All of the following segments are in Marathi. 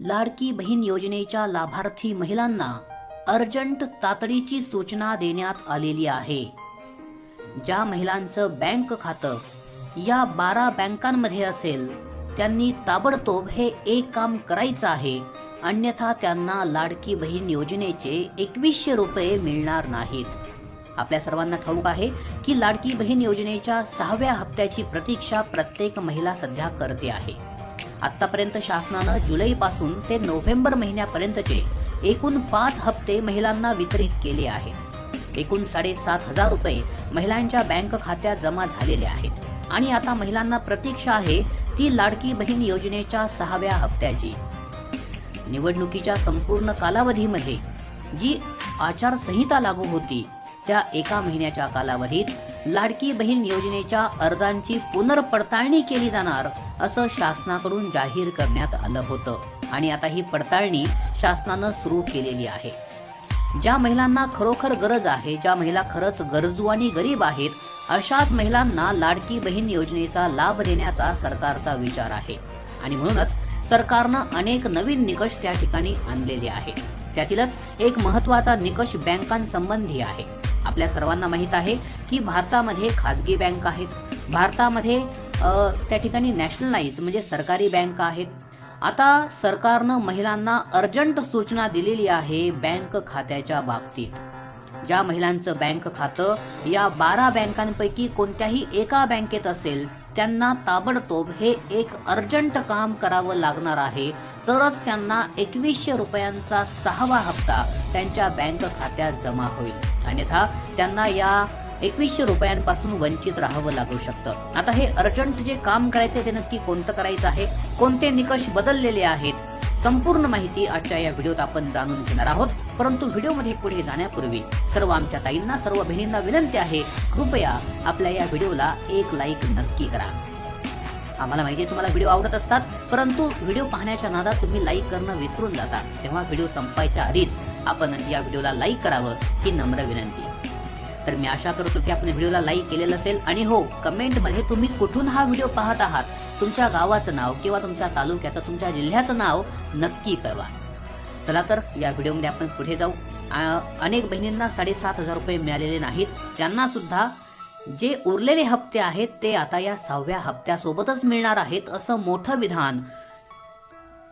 लाडकी बहीण योजनेच्या लाभार्थी महिलांना अर्जंट तातडीची सूचना देण्यात आलेली आहे. ज्या महिलांचं बँक खातं या बारा बँकांमध्ये असेल त्यांनी ताबडतोब हे एक काम करायचं आहे. अन्यथा त्यांना लाडकी बहीण योजनेचे एकवीसशे रुपये मिळणार नाहीत. आपल्या सर्वांना ठाऊक आहे की लाडकी बहीण योजनेच्या सहाव्या हप्त्याची प्रतीक्षा प्रत्येक महिला सध्या करते आहे. आतापर्यंत शासनानं जुलैपासून ते नोव्हेंबर महिन्यापर्यंतचे एकूण पाच हप्ते महिलांना वितरित केले आहेत. एकूण साडेसात हजार रुपये महिलांच्या बँक खात्यात जमा झालेले आहेत. आणि आता महिलांना प्रतीक्षा आहे ती लाडकी बहीण योजनेच्या सहाव्या हप्त्याची. निवडणुकीच्या संपूर्ण कालावधीमध्ये जी आचारसंहिता लागू होती त्या एका महिन्याच्या कालावधीत लाडकी बहीण योजनेच्या अर्जांची पुनर्पडताळणी केली जाणार असं शासनाकडून जाहीर करण्यात आलं होतं. आणि आता ही पडताळणी शासनानं सुरू केलेली आहे. ज्या महिलांना खरोखर गरज आहे ज्या महिला खरंच गरजू आणि गरीब आहेत अशाच महिलांना लाडकी बहीण योजनेचा लाभ देण्याचा सरकारचा विचार आहे. आणि म्हणूनच सरकारनं अनेक नवीन निकष त्या ठिकाणी आणलेले आहेत. त्यातीलच एक महत्त्वाचा निकष बँकांसंबंधी आहे. आपल्या सर्वांना माहीत आहे की भारतामध्ये खाजगी बँक आहेत. भारतामध्ये त्या ठिकाणी नॅशनलाइज म्हणजे सरकारी बँक आहेत. आता सरकारनं महिलांना अर्जंट सूचना दिलेली आहे बँक खात्याच्या बाबतीत. ज्या महिलांचं बँक खातं या बारा बँकांपैकी कोणत्याही एका बँकेत असेल त्यांना ताबडतोब हे एक अर्जंट काम करावं लागणार आहे. तरच त्यांना एकवीसशे रुपयांचा सहावा हप्ता त्यांच्या बँक खात्यात जमा होईल. अन्यथा त्यांना या एकवीसशे रुपयांपासून वंचित राहावं लागू शकतं. आता हे अर्जंट जे काम करायचं ते नक्की कोणतं करायचं आहे? कोणते निकष बदललेले आहेत? संपूर्ण माहिती आजच्या या व्हिडिओत आपण जाणून घेणार आहोत. परंतु व्हिडिओमध्ये पुढे जाण्यापूर्वी सर्व आमच्या ताईंना सर्व बहिणींना विनंती आहे कृपया आपल्या या व्हिडिओला एक लाईक नक्की करा. आम्हाला माहिती आहे तुम्हाला व्हिडिओ आवडत असतात परंतु व्हिडिओ पाहण्याच्या नादात तुम्ही लाईक करणं विसरून जाता. तेव्हा व्हिडिओ संपायच्या आधीच आपण या व्हिडिओला लाईक करावं ही नम्र विनंती. तर मी आशा करतो की आपण व्हिडिओला लाईक केलेलं असेल. आणि हो कमेंटमध्ये तुम्ही कुठून हा व्हिडिओ पाहत आहात? तुमच्या गावाचं नाव किंवा तुमच्या तालुक्याचं तुमच्या जिल्ह्याचं नाव नक्की कळवा. चला तर या व्हिडिओमध्ये आपण पुढे जाऊ. अनेक बहिणींना साडेसात हजार रुपये मिळालेले नाहीत. त्यांना सुद्धा जे उरलेले हप्ते आहेत ते आता या सहाव्या हप्त्यासोबतच मिळणार आहेत असं मोठं विधान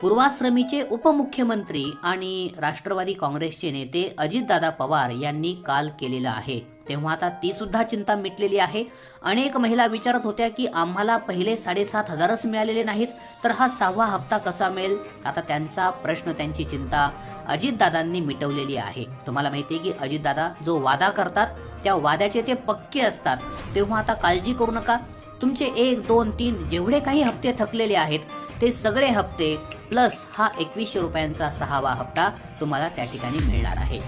पूर्वाश्रमीचे उपमुख्यमंत्री आणि राष्ट्रवादी काँग्रेसचे नेते अजितदादा पवार यांनी काल केलेलं आहे. तेव्हा आता ती सुद्धा चिंता मिटलेली आहे. अनेक महिला विचारत होत्या की आम्हाला पहिले साडेसात हजारच मिळालेले नाहीत तर हा सहावा हप्ता कसा मिळेल? आता त्यांचा प्रश्न त्यांची चिंता अजितदादांनी मिटवलेली आहे. तुम्हाला माहिती आहे की अजितदादा जो वादा करतात त्या वाद्याचे ते पक्के असतात. तेव्हा आता काळजी करू नका. तुमचे एक दोन तीन जेवढे काही हप्ते थकलेले आहेत ते सगळे हप्ते प्लस हा एकवीसशे रुपयांचा सहावा हप्ता तुम्हाला त्या ठिकाणी मिळणार आहे.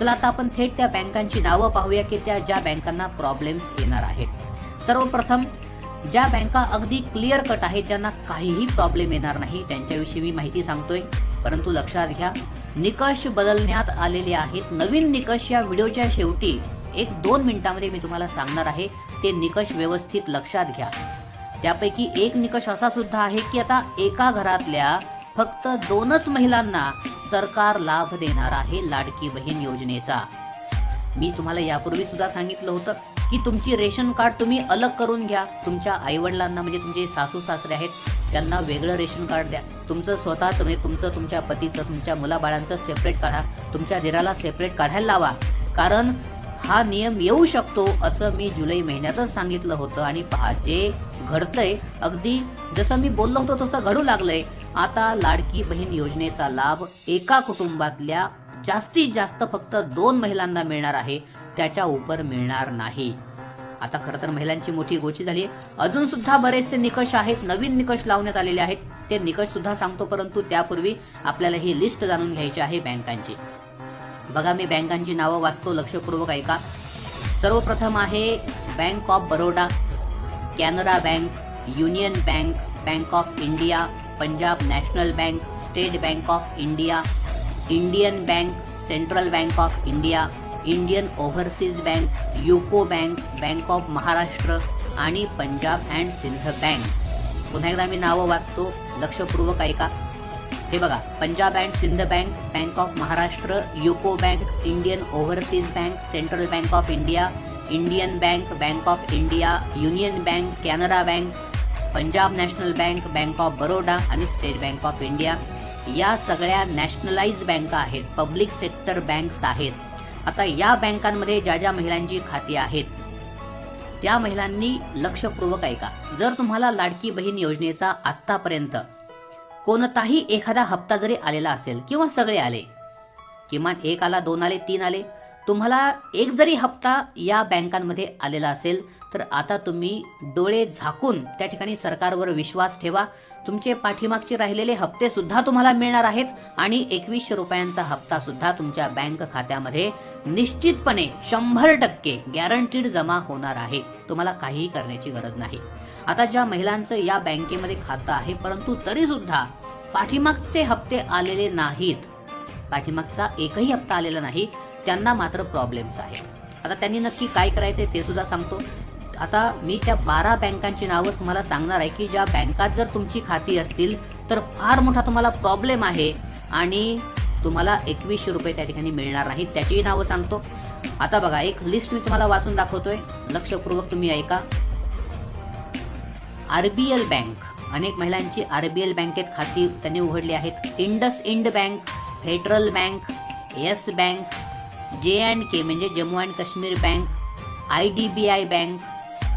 चला आता आपण थेट त्या बँकांची नावं पाहूया की त्या ज्या बँकांना प्रॉब्लेम्स येणार आहेत. सर्वप्रथम ज्या बँका अगदी क्लिअर कट आहेत ज्यांना काहीही प्रॉब्लेम येणार नाही त्यांच्याविषयी मी माहिती सांगतोय. परंतु लक्षात घ्या निकष बदलण्यात आलेले आहेत. नवीन निकष या व्हिडिओच्या शेवटी एक दोन मिनिटांमध्ये मी तुम्हाला सांगणार आहे ते निकष व्यवस्थित लक्षात घ्या. त्यापैकी एक निकष असा सुद्धा आहे की आता एका घरातल्या फक्त दोनच महिलांना सरकार लाभ देणार आहे लाडकी बहीण योजनेचा. मी तुम्हाला यापूर्वी सुद्धा सांगितलं होतं की तुमची रेशन कार्ड तुम्ही अलग करून घ्या. तुमच्या आईवडिलांना म्हणजे तुमचे सासू सासरे आहेत त्यांना वेगळं रेशन कार्ड द्या. तुमचं स्वतःच म्हणजे तुमचं तुमच्या पतीचं तुमच्या मुलाबाळांचं सेपरेट काढा. तुमच्या दिराला सेपरेट काढायला लावा. कारण हा नियम येऊ शकतो असं मी जुलै महिन्यातच सांगितलं होतं. आणि पहा जे घडतंय अगदी जसं मी बोललो होतो तसं घडू लागलंय. आता लाडकी बहीण योजनेचा लाभ एका कुटुंबातल्या जास्तीत जास्त फक्त दोन महिलांना मिळणार आहे. त्याच्या उपर मिळणार नाही. आता खरं तर महिलांची मोठी गोची झाली अजून सुद्धा बरेचसे निकष आहेत नवीन निकष लावण्यात आलेले आहेत. ते निकष सुद्धा सांगतो परंतु त्यापूर्वी आपल्याला ही लिस्ट जाणून घ्यायची आहे बँकांची. बघा मी बँकांची नावं वाचतो लक्षपूर्वक ऐका. सर्वप्रथम आहे bank of Baroda Canara bank union bank bank of India Punjab national bank state bank of India Indian bank central bank of India Indian overseas bank UCO bank bank of Maharashtra आणि पंजाब अँड सिंध बँक पुन्हा एकदा मी नावं वाचतो लक्षपूर्वक ऐका. हे बघा Punjab and Sind bank bank of Maharashtra UCO bank Indian overseas bank central bank of India Indian bank bank of India union bank Canara bank Punjab national bank bank of Baroda आणि स्टेट बँक ऑफ इंडिया. या सगळ्या नॅशनलाइज बँका आहेत पब्लिक सेक्टर बँक्स आहेत. आता या बँकांमध्ये ज्या ज्या महिलांची खाती आहेत त्या महिलांनी लक्षपूर्वक ऐका. जर तुम्हाला लाडकी बहीण योजनेचा आत्तापर्यंत कोणताही एखादा हप्ता जरी आलेला असेल किंवा सगळे आले किमान एक आला दोन आले तीन आले तुम्हाला एक जरी हप्ता या बँकांमध्ये आलेला असेल तर आता तुम्ही डोळे झाकून त्या ठिकाणी सरकारवर विश्वास ठेवा तुमचे पाठीमागचे राहिलेले हप्ते सुद्धा तुम्हाला मिळणार आहेत आणि एकवीसशे रुपयांचा हप्ता सुद्धा तुमच्या बँक खात्यामध्ये निश्चितपणे शंभर टक्के गॅरंटीड जमा होणार आहे. तुम्हाला काहीही करण्याची गरज नाही. आता ज्या महिलांचं या बँकेमध्ये खातं आहे परंतु तरी सुद्धा पाठीमागचे हप्ते आलेले नाहीत. पाठीमागचा एकही हप्ता आलेला नाही त्यांना मात्र प्रॉब्लेम्स आहेत. आता त्यांनी नक्की काय करायचंय ते सुद्धा सांगतो. आता मी त्या बारा बँकांची नावं तुम्हाला सांगणार आहे की ज्या बँकात जर तुमची खाती असतील तर फार मोठा तुम्हाला प्रॉब्लेम आहे. आणि तुम्हाला एकवीसशे रुपये त्या ठिकाणी मिळणार नाहीत त्याचीही नावं सांगतो. आता बघा एक लिस्ट मी तुम्हाला वाचून दाखवतोय. लक्षपूर्वक तुम्ही ऐका. RBL bank. अनेक महिलांची आरबीएल बँकेत खाती त्यांनी उघडली आहेत. IndusInd bank federal bank yes bank J and K म्हणजे Jammu and Kashmir bank I D B I bank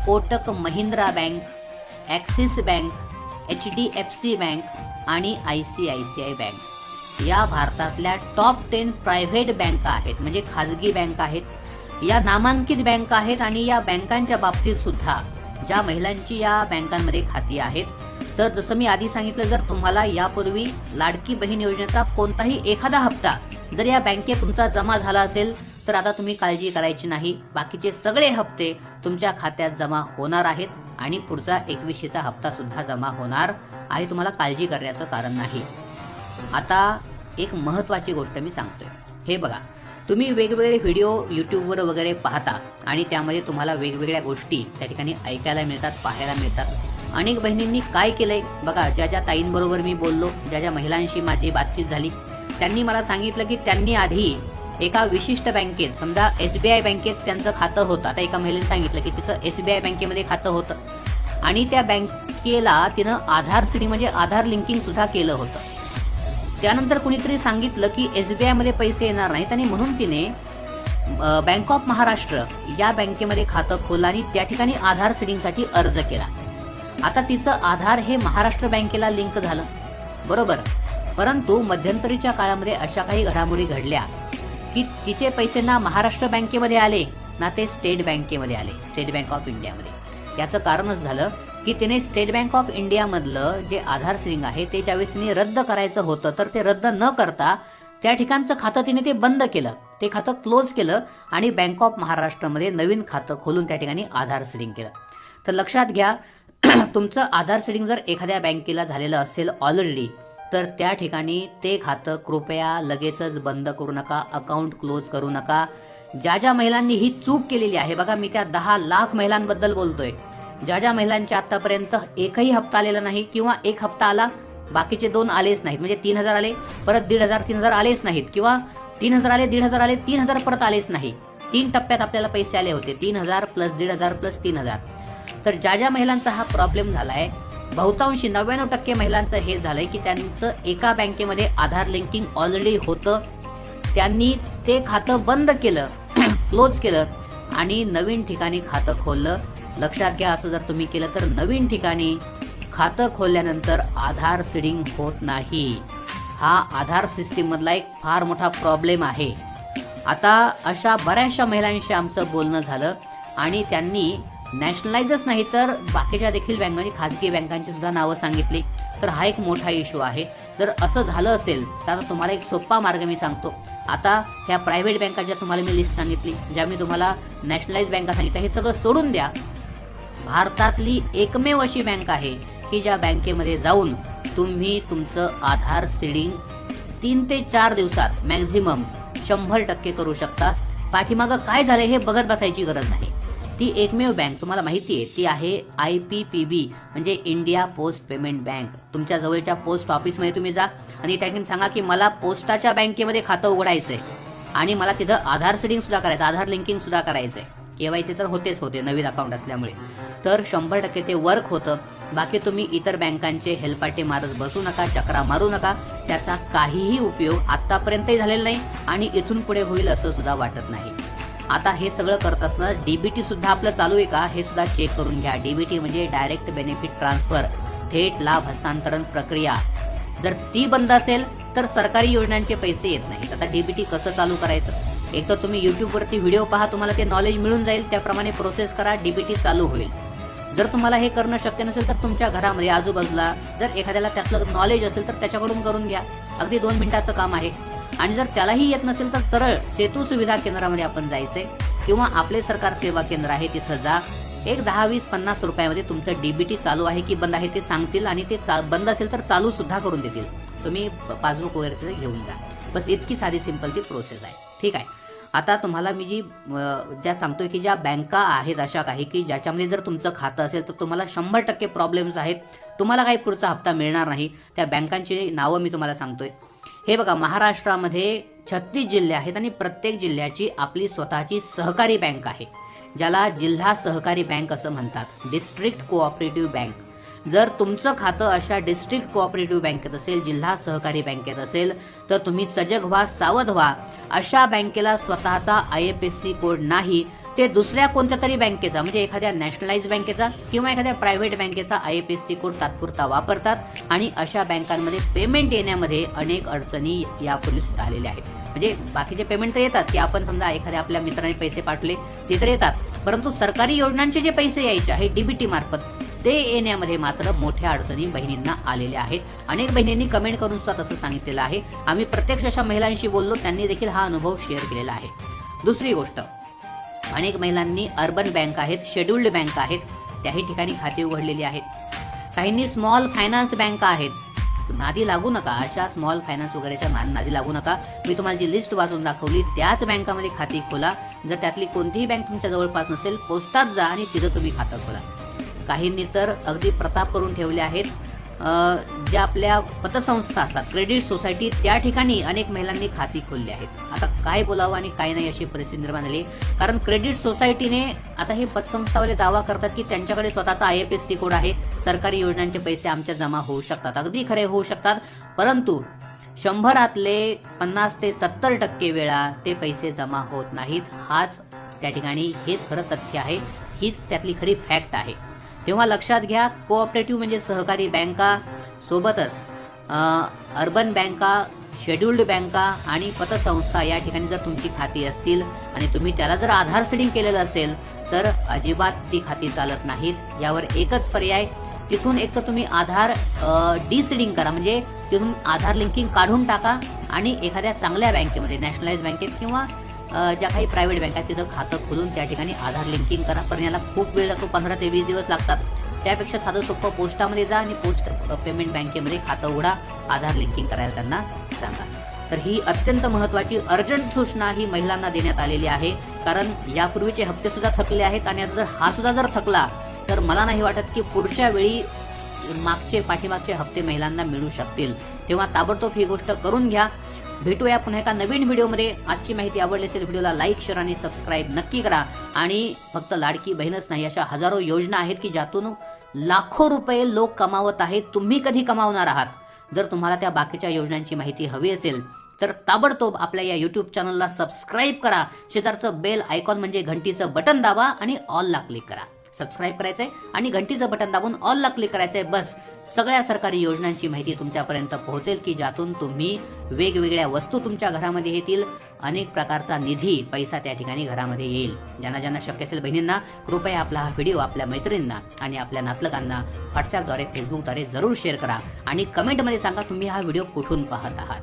Kotak Mahindra bank Axis bank H D F C bank आणि I C I C I bank. या भारतातल्या टॉप टेन प्रायव्हेट बँका आहेत. म्हणजे खाजगी बँक आहेत. या नामांकित बँक आहेत आणि या बँकांच्या बाबतीत सुद्धा ज्या महिलांची या बँकांमध्ये खाती आहेत. तर जसं मी आधी सांगितलं जर तुम्हाला यापूर्वी लाडकी बहीण योजनेचा कोणताही एखादा हप्ता जर या बँकेत तुमचा जमा झाला असेल तर आता तुम्ही काळजी करायची नाही. बाकीचे सगळे हप्ते तुमच्या खात्यात जमा होणार आहेत आणि पुढचा एकवीसशेचा हप्ता सुद्धा जमा होणार आहे. तुम्हाला काळजी करण्याचं कारण नाही. आता एक महत्वाची गोष्ट मी सांगतोय. हे बघा तुम्ही वेगवेगळे व्हिडिओ युट्यूबवर वगैरे पाहता आणि त्यामध्ये तुम्हाला वेगवेगळ्या गोष्टी त्या ठिकाणी ऐकायला मिळतात पाहायला मिळतात. अनेक बहिणींनी काय केलंय? बघा ज्या ज्या ताईंबरोबर मी बोललो ज्या ज्या महिलांशी माझी बातचीत झाली त्यांनी मला सांगितलं की त्यांनी आधी एका विशिष्ट बँकेत समजा एसबीआय बँकेत त्यांचं खातं होतं. आता एका महिलेने सांगितलं की तिचं एसबीआय बँकेमध्ये खातं होतं. आणि त्या बँकेला तिनं आधार सिरी म्हणजे आधार लिंकिंग सुद्धा केलं होतं. त्यानंतर कुणीतरी सांगितलं की एसबीआयमध्ये पैसे येणार नाहीत आणि म्हणून तिने बँक ऑफ महाराष्ट्र या बँकेमध्ये खातं खोललं आणि त्या ठिकाणी आधार सिडिंगसाठी अर्ज केला. आता तिचं आधार हे महाराष्ट्र बँकेला लिंक झालं. बरोबर. परंतु मध्यंतरीच्या काळामध्ये अशा काही घडामोडी घडल्या. की तिचे पैसे ना महाराष्ट्र बँकेमध्ये आले ना ते स्टेट बँकेमध्ये आले स्टेट बँक ऑफ इंडियामध्ये. याचं कारणच झालं की तिने स्टेट बँक ऑफ इंडियामधलं जे आधार सिडिंग आहे ते ज्यावेळेस तिने रद्द करायचं होतं तर ते रद्द न करता त्या ठिकाणचं खातं तिने ते बंद केलं. ते खातं क्लोज केलं आणि बँक ऑफ महाराष्ट्रमध्ये नवीन खातं खोलून त्या ठिकाणी आधार सिडिंग केलं. तर लक्षात घ्या तुमचं आधार सिडिंग जर एखाद्या बँकेला झालेलं असेल ऑलरेडी तर त्या ठिकाणी ते खातं कृपया लगेचच बंद करू नका अकाउंट क्लोज करू नका. ज्या ज्या महिलांनी ही चूक केलेली आहे बघा मी त्या दहा लाख महिलांबद्दल बोलतोय. ज्या ज्या महिलांच्या आतापर्यंत एकही हप्ता आलेला नाही किंवा एक हप्ता आला बाकीचे दोन आलेच नाहीत. म्हणजे तीन हजार आले परत दीड हजार तीन हजार आलेच नाहीत. किंवा तीन हजार आले दीड हजार आले तीन हजार परत आलेच नाही. तीन टप्प्यात आपल्याला पैसे आले होते. तीन हजार प्लस दीड हजार प्लस तीन हजार. तर ज्या ज्या महिलांचा हा प्रॉब्लेम झाला आहे बहुतांशी नव्याण्णव टक्के महिलांचं हे झालंय की त्यांचं एका बँकेमध्ये आधार लिंकिंग ऑलरेडी होतं. त्यांनी ते खातं बंद केलं क्लोज केलं आणि नवीन ठिकाणी खातं खोललं. लक्षात घ्या असं जर तुम्ही केलं तर नवीन ठिकाणी खातं खोलल्यानंतर आधार सिडिंग होत नाही. हा आधार सिस्टीममधला एक फार मोठा प्रॉब्लेम आहे. आता अशा बऱ्याचशा महिलांशी आमचं बोलणं झालं आणि त्यांनी नॅशनलाइजच नाही तर बाकीच्या देखील बँक म्हणजे खाजगी बँकांची सुद्धा नावं सांगितली. तर हा एक मोठा इश्यू आहे. जर असं झालं असेल तर आता तुम्हाला एक सोपा मार्ग मी सांगतो. आता ह्या प्रायव्हेट बँका ज्या तुम्हाला मी लिस्ट सांगितली ज्या मी तुम्हाला नॅशनलाइज बँका सांगितल्या. हे सगळं सोडून द्या. भारतातली एकमेव अशी बँक आहे की ज्या बँकेमध्ये जाऊन तुम्ही तुमचं आधार सिडिंग तीन ते चार दिवसात मॅक्झिमम शंभर टक्के करू शकता. पाठीमागं काय झालं हे बघत बसायची गरज नाही. ती एकमेव बँक तुम्हाला माहिती आहे ती आहे आय पी पी बी म्हणजे इंडिया पोस्ट पेमेंट बँक. तुमच्या जवळच्या पोस्ट ऑफिसमध्ये तुम्ही जा आणि त्या ठिकाणी सांगा की मला पोस्टाच्या बँकेमध्ये खातं उघडायचं आहे आणि मला तिथं आधार सेटिंग सुद्धा करायचं आधार लिंकिंग सुद्धा करायचं आहे केवायसी तर होतेच होते नवीन अकाउंट असल्यामुळे. तर शंभर टक्के ते वर्क होतं. बाकी तुम्ही इतर बँकांचे हेलपाटे मारत बसू नका चक्रा मारू नका. त्याचा काहीही उपयोग आतापर्यंतही झालेला नाही आणि इथून पुढे होईल असं सुद्धा वाटत नाही. आता हे सगळं करत असताना डीबीटी सुद्धा आपलं चालू आहे का? हे सुद्धा चेक करून घ्या. डीबीटी म्हणजे डायरेक्ट बेनिफिट ट्रान्सफर थेट लाभ हस्तांतरण प्रक्रिया. जर ती बंद असेल तर सरकारी योजनांचे पैसे येत नाहीत. आता डीबीटी कसं चालू करायचं? एक तर तुम्ही युट्यूबवरती व्हिडिओ पहा तुम्हाला ते नॉलेज मिळून जाईल. त्याप्रमाणे प्रोसेस करा डीबीटी चालू होईल. जर तुम्हाला हे करणं शक्य नसेल तर तुमच्या घरामध्ये आजूबाजूला जर एखाद्याला त्यातलं नॉलेज असेल तर त्याच्याकडून करून घ्या. अगदी दोन मिनिटाचं काम आहे. आणि जर त्यालाही येत नसेल तर सरळ सेतू सुविधा केंद्रामध्ये आपण जायचंय किंवा आपले सरकार सेवा केंद्र आहे तिथं जा. एक दहा वीस पन्नास रुपयामध्ये तुमचं डीबीटी चालू आहे की बंद आहे ते सांगतील आणि ते चा- बंद असेल तर चालू सुद्धा करून देतील. तुम्ही पासबुक वगैरे तिथे घेऊन जा. बस इतकी साधी सिंपल ती प्रोसेस आहे. ठीक आहे. आता तुम्हाला मी जी ज्या सांगतोय की ज्या बँका आहेत अशा काही की ज्याच्यामध्ये जर तुमचं खातं असेल तर तुम्हाला शंभर टक्के प्रॉब्लेम्स आहेत. तुम्हाला काही पुढचा हप्ता मिळणार नाही. त्या बँकांची नावं मी तुम्हाला सांगतोय. हे बघा महाराष्ट्रामध्ये छत्तीस जिल्हे आहेत आणि प्रत्येक जिल्ह्याची आपली स्वतःची सहकारी बँक आहे ज्याला जिल्हा सहकारी बँक असं म्हणतात डिस्ट्रिक्ट कोऑपरेटिव्ह बँक. जर तुमचं खातं अशा डिस्ट्रिक्ट कोऑपरेटिव्ह बँकेत असेल जिल्हा सहकारी बँकेत असेल तर तुम्ही सजग व्हा सावध व्हा. अशा बँकेला स्वतःचा I F S C code नाही ते दुसऱ्या कोणत्या तरी बँकेचा म्हणजे एखाद्या नॅशनलाइज बँकेचा किंवा एखाद्या प्रायव्हेट बँकेचा I F S C code तात्पुरता वापरतात आणि अशा बँकांमध्ये पेमेंट येण्यामध्ये अनेक अडचणी यापूर्वी सुद्धा आलेल्या आहेत. म्हणजे बाकीचे पेमेंट तर येतात की आपण समजा एखाद्या आपल्या मित्राने पैसे पाठवले ते तर येतात. परंतु सरकारी योजनांचे जे पैसे यायचे आहे डीबीटी मार्फत ते येण्यामध्ये मात्र मोठ्या अडचणी बहिणींना आलेल्या आहेत. अनेक बहिणींनी कमेंट करून सुद्धा तसं सांगितलेलं आहे. आम्ही प्रत्यक्ष अशा महिलांशी बोललो त्यांनी देखील हा अनुभव शेअर केलेला आहे. दुसरी गोष्ट अनेक महिलांनी अर्बन बँक आहेत शेड्युल्ड बँक आहेत त्याही ठिकाणी खाती उघडलेली आहेत. काहींनी स्मॉल फायनान्स बँका आहेत. नादी लागू नका अशा स्मॉल फायनान्स वगैरेच्या ना- नादी लागू नका. मी तुम्हाला जी लिस्ट वाचून दाखवली त्याच बँकामध्ये खाती खोला. जर त्यातली कोणतीही बँक तुमच्या जवळपास नसेल पोस्टात जा आणि तिथं तुम्ही खातं खोला. काहींनी तर अगदी प्रताप करून ठेवले आहेत. ज्या आपल्या पतसंस्था असतात क्रेडिट सोसायटी त्या ठिकाणी अनेक महिलांनी खाती खोलली आहेत. आता काय बोलावं आणि काय नाही अशी परिस्थिती निर्माण झाली. कारण क्रेडिट सोसायटीने आता हे पतसंस्थावाले दावा करतात की त्यांच्याकडे स्वतःचा I F S C code आहे. सरकारी योजनांचे पैसे आमच्या जमा होऊ शकतात. अगदी खरे होऊ शकतात. परंतु शंभरातले पन्नास ते सत्तर टक्के वेळा ते पैसे जमा होत नाहीत. हाच त्या ठिकाणी हेच खरं तथ्य आहे. हीच त्यातली खरी फॅक्ट आहे. तेव्हा लक्षात घ्या कोऑपरेटिव्ह म्हणजे सहकारी बँका सोबतच अर्बन बँका शेड्युल्ड बँका आणि पतसंस्था या ठिकाणी जर तुमची खाती असतील आणि तुम्ही त्याला जर आधार सेडिंग केलेलं असेल तर अजिबात ती खाती चालत नाहीत. यावर एकच पर्याय तिथून एक तर तुम्ही आधार डिसिडिंग करा. म्हणजे तिथून आधार लिंकिंग काढून टाका आणि एखाद्या चांगल्या बँकेमध्ये नॅशनलाइज बँकेत किंवा ज्या काही प्रायव्हेट बँक आहेत तिथं खातं खोलून त्या ठिकाणी आधार लिंकिंग करा. पण याला खूप वेळ लागतो पंधरा ते वीस दिवस लागतात. त्यापेक्षा साधं सोपं पोस्टामध्ये जा आणि पोस्ट पेमेंट बँकेमध्ये खातं उघडा आधार लिंकिंग करायला त्यांना सांगा. तर ही अत्यंत महत्वाची अर्जंट सूचना ही महिलांना देण्यात आलेली आहे. कारण यापूर्वीचे हप्ते सुद्धा थकले आहेत आणि आता जर हा सुद्धा जर थकला तर मला नाही वाटत की पुढच्या वेळी मागचे पाठीमागचे हप्ते महिलांना मिळू शकतील. तेव्हा ताबडतोब ही गोष्ट करून घ्या. भेटूया पुन्हा एका नवीन व्हिडिओमध्ये. आजची माहिती आवडली असेल व्हिडिओला लाईक शेअर आणि सबस्क्राईब नक्की करा. आणि फक्त लाडकी बहीणच नाही अशा हजारो योजना आहेत की ज्यातून लाखो रुपये लोक कमावत आहेत तुम्ही कधी कमावणार आहात? जर तुम्हाला त्या बाकीच्या योजनांची माहिती हवी असेल तर ताबडतोब आपल्या या युट्यूब चॅनलला सबस्क्राईब करा. शेजारचं बेल आयकॉन म्हणजे घंटीचं बटन दाबा आणि ऑलला क्लिक करा. सबस्क्राईब करायचंय आणि घंटीचं बटन दाबून ऑलला क्लिक करायचंय. बस सगळ्या सरकारी योजनांची माहिती तुमच्यापर्यंत पोहोचेल की ज्यातून तुम्ही वेगवेगळ्या वस्तू तुमच्या घरामध्ये येतील. अनेक प्रकारचा निधी पैसा त्या ठिकाणी घरामध्ये येईल. ज्यांना ज्यांना शक्य असेल बहिणींना कृपया आपला हा व्हिडिओ आपल्या मैत्रिणींना आणि आपल्या नातलकांना व्हॉट्सअपद्वारे फेसबुकद्वारे जरूर शेअर करा. आणि कमेंटमध्ये सांगा तुम्ही हा व्हिडिओ कुठून पाहत आहात.